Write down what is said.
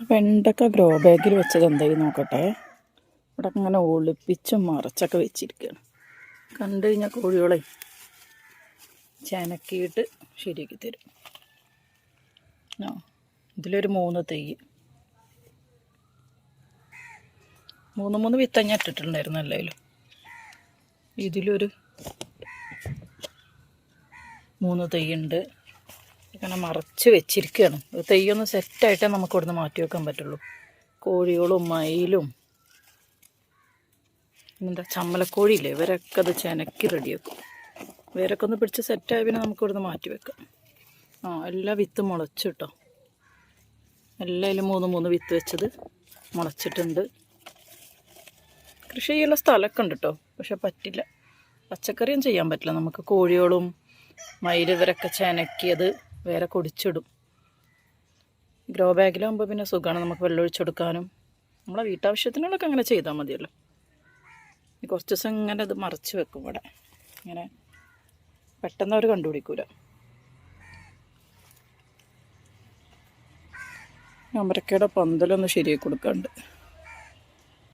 വെണ്ടക്ക ഗ്രോ ബാഗിൽ വെച്ചത് എന്തായി നോക്കട്ടെ. ഇവിടെ അങ്ങനെ ഒളിപ്പിച്ചും മറച്ചൊക്കെ വെച്ചിരിക്കുകയാണ് കണ്ടു കഴിഞ്ഞാൽ കോഴികളെ ചനക്കിയിട്ട് ശരിയാക്കി തരും. ആ ഇതിലൊരു മൂന്ന് തൈ. മൂന്ന് മൂന്ന് വിത്തഞ്ഞ ഇട്ടിട്ടുണ്ടായിരുന്നു എല്ലാവരും ഇതിലൊരു മൂന്ന് തൈയുണ്ട് ഇങ്ങനെ മറച്ച് വെച്ചിരിക്കുകയാണ്. തെയ്യൊന്ന് സെറ്റായിട്ടേ നമുക്ക് ഇവിടുന്ന് മാറ്റി വെക്കാൻ പറ്റുള്ളൂ. കോഴികളും മയിലും. എന്താ ചമ്മലക്കോഴിയില്ലേ? ഇവരൊക്കെ അത് ചെനക്കി റെഡിയാക്കും. ഇവരൊക്കെ ഒന്ന് പിടിച്ച് സെറ്റായ പിന്നെ നമുക്ക് ഇവിടുന്ന് മാറ്റി വെക്കാം. ആ എല്ലാ വിത്ത് മുളച്ചു കേട്ടോ. എല്ലാത്തിലും മൂന്ന് മൂന്ന് വിത്ത് വെച്ചത് മുളച്ചിട്ടുണ്ട്. കൃഷി ചെയ്യാനുള്ള സ്ഥലമൊക്കെ ഉണ്ട് കേട്ടോ പക്ഷെ പറ്റില്ല. പച്ചക്കറിയും ചെയ്യാൻ പറ്റില്ല. നമുക്ക് കോഴികളും മയിൽ ഇവരൊക്കെ ചെനക്കിയത് വേറെ കൊടിച്ചിടും. ഗ്രോ ബാഗിലാകുമ്പോൾ പിന്നെ സുഖമാണ് നമുക്ക് വെള്ളം ഒഴിച്ചെടുക്കാനും. നമ്മളെ വീട്ടാവശ്യത്തിനുള്ളൊക്കെ അങ്ങനെ ചെയ്താൽ മതിയല്ലോ. കുറച്ച് ദിവസം ഇങ്ങനെ അത് മറച്ച് വെക്കും ഇവിടെ. ഇങ്ങനെ പെട്ടെന്ന് അവർ കണ്ടുപിടിക്കൂല. അമരക്കയുടെ പന്തലൊന്ന് ശരിയാക്കി കൊടുക്കാണ്ട്.